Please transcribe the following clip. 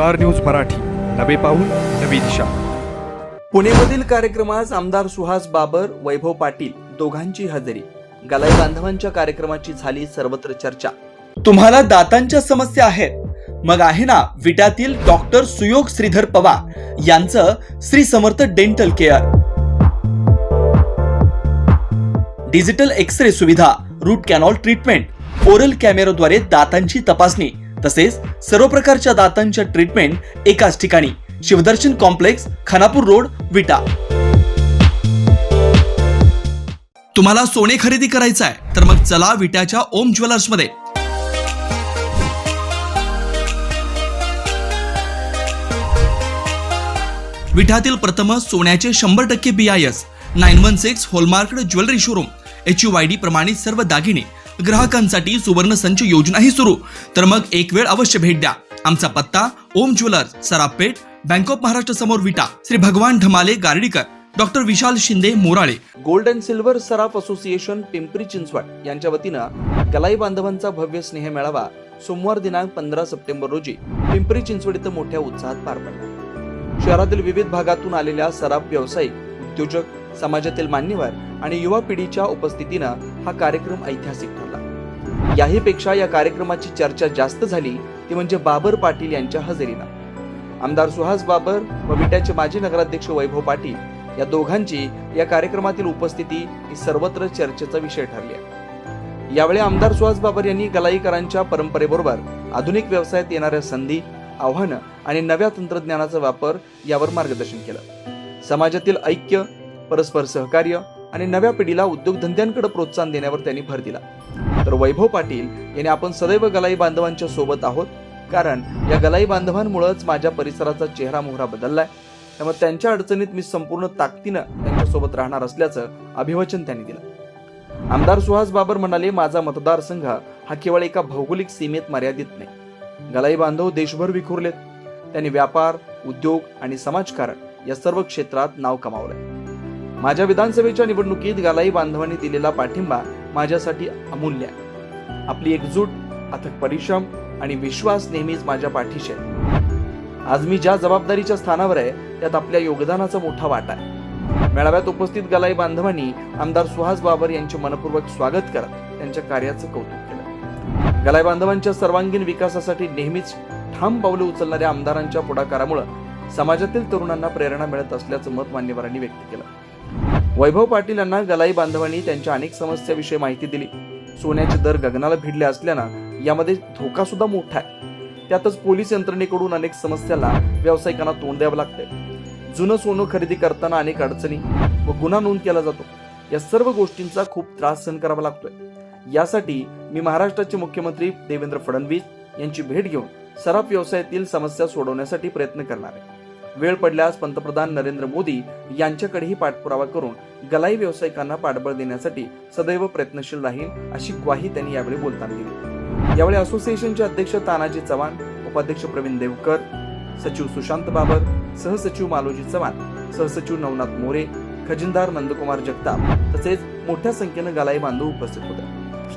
Star news Marathi. नवे पाऊल नवी दिशा. पुणेमधील कार्यक्रमास आमदार सुहास बाबर वैभव पाटील दोघांची हजेरी. गलाई बांधवांच्या कार्यक्रमाची झाली सर्वत्र चर्चा. तुम्हाला दातांच्या समस्या आहेत. मग आहे ना विट्यातील डॉक्टर सुयोग श्रीधर पवार यांचं Shri Samarth dental care. Digital X ray सुविधा रूट कॅनॉल ट्रीटमेंट ओरल कॅमेराद्वारे दातांची तपासणी. तसेच सर्व प्रकारच्या दातांच्या ट्रीटमेंट एकाच ठिकाणी. Shivdarshan complex Khanapur road Vita. तुम्हाला सोने खरेदी करायचं आहे तर मग चला विट्याच्या ओम ज्वेलर्समध्ये. विठातील प्रथम सोन्याचे शंभर टक्के B I S nine one six hallmark jewellery showroom H U Y D प्रमाणित सर्व दागिने ग्राहकांसाठी सुवर्ण संच योजनाही सुरू. तर मग एक वेळ अवश्य भेट द्या. आमचा पत्ता Om jewellers Sarapeth bank of Maharashtra समोर Vita Shri Bhagwan Dhamale Gardikar doctor Vishal Shinde Morale. Gold and silver Saraf association Pimpri Chinchwad यांच्या वतीनं कलाई बांधवांचा भव्य स्नेह मेळावा सोमवार दिनांक पंधरा सप्टेंबर रोजी पिंपरी चिंचवड इथं मोठ्या उत्साहात पार पडला. शहरातील विविध भागातून आलेल्या सराफ व्यावसायिक उद्योजक समाजातील मान्यवर आणि युवा पिढीच्या उपस्थितीनं हा कार्यक्रम ऐतिहासिक ठरला. याहीपेक्षा या कार्यक्रमाची चर्चा जास्त झाली ती म्हणजे बाबर पाटील यांच्या हजेरीनं. आमदार सुहास बाबर व विट्याचे माजी नगराध्यक्ष वैभव पाटील या दोघांची या कार्यक्रमातील उपस्थिती ही सर्वत्र चर्चेचा विषय ठरली आहे. यावेळी आमदार सुहास बाबर यांनी गलाईकरांच्या परंपरेबरोबर आधुनिक व्यवसायात येणाऱ्या संधी आव्हानं आणि नव्या तंत्रज्ञानाचा वापर यावर मार्गदर्शन केलं. समाजातील ऐक्य परस्पर सहकार्य आणि नव्या पिढीला उद्योगधंद्यांकडे प्रोत्साहन देण्यावर त्यांनी भर दिला. तर वैभव पाटील यांनी आपण सदैव गलाई बांधवांच्या सोबत आहोत कारण या गलाई बांधवांमुळेच माझ्या परिसराचा चेहरा मोहरा बदललाय. त्यामुळे त्यांच्या अडचणीत मी संपूर्ण ताकदीनं त्यांच्यासोबत राहणार असल्याचं अभिवचन त्यांनी दिलं. आमदार सुहास बाबर म्हणाले माझा मतदारसंघ हा केवळ एका भौगोलिक सीमेत मर्यादित नाही. गलाई बांधव देशभर विखुरलेत. त्यांनी व्यापार उद्योग आणि समाजकारण या सर्व क्षेत्रात नाव कमावलंय. माझ्या विधानसभेच्या निवडणुकीत गलाई बांधवांनी दिलेला पाठिंबा माझ्यासाठी अमूल्य आहे. आपली एकजूट अथक परिश्रम आणि विश्वास नेहमीच माझ्या पाठीशी आहे. आज मी ज्या जबाबदारीच्या स्थानावर आहे त्यात आपल्या योगदानाचा मोठा वाटा आहे. मेळाव्यात उपस्थित गलाई बांधवांनी आमदार सुहास बाबर यांचे मनपूर्वक स्वागत करत त्यांच्या कार्याचं कौतुक केलं. गलाई बांधवांच्या सर्वांगीण विकासासाठी नेहमीच ठाम पावले उचलणाऱ्या आमदारांच्या पुढाकारामुळे समाजातील तरुणांना प्रेरणा मिळत असल्याचं मत मान्यवरांनी व्यक्त केलं. वैभव पाटील यांना गलाई बांधवांनी त्यांच्या अनेक समस्याविषयी माहिती दिली. सोन्याचे दर गगनाला भिडले असल्यानं यामध्ये धोका सुद्धा मोठा आहे. त्यातच पोलीस यंत्रणेकडून अनेक समस्याला व्यावसायिकांना तोंड द्यावं लागतंय. जुनं सोनं खरेदी करताना अनेक अडचणी व गुन्हा नोंद केला जातो. या सर्व गोष्टींचा खूप त्रास सहन करावा लागतोय. यासाठी मी महाराष्ट्राचे मुख्यमंत्री देवेंद्र फडणवीस यांची भेट घेऊन सराफ व्यवसायातील समस्या सोडवण्यासाठी प्रयत्न करणार आहे. वेळ पडल्यास पंतप्रधान नरेंद्र मोदी यांच्याकडेही पाठपुरावा करून गलाई व्यावसायिकांना पाठबळ देण्यासाठी सदैव प्रयत्नशील राहील अशी ग्वाही त्यांनी यावेळी बोलताना दिली. यावेळी असोसिएशनचे अध्यक्ष तानाजी चव्हाण उपाध्यक्ष प्रवीण देवकर सचिव सुशांत बाबर सहसचिव मालोजी चव्हाण सहसचिव नवनाथ मोरे खजिनदार नंदकुमार जगताप तसेच मोठ्या संख्येनं गलाई बांधव उपस्थित होत्या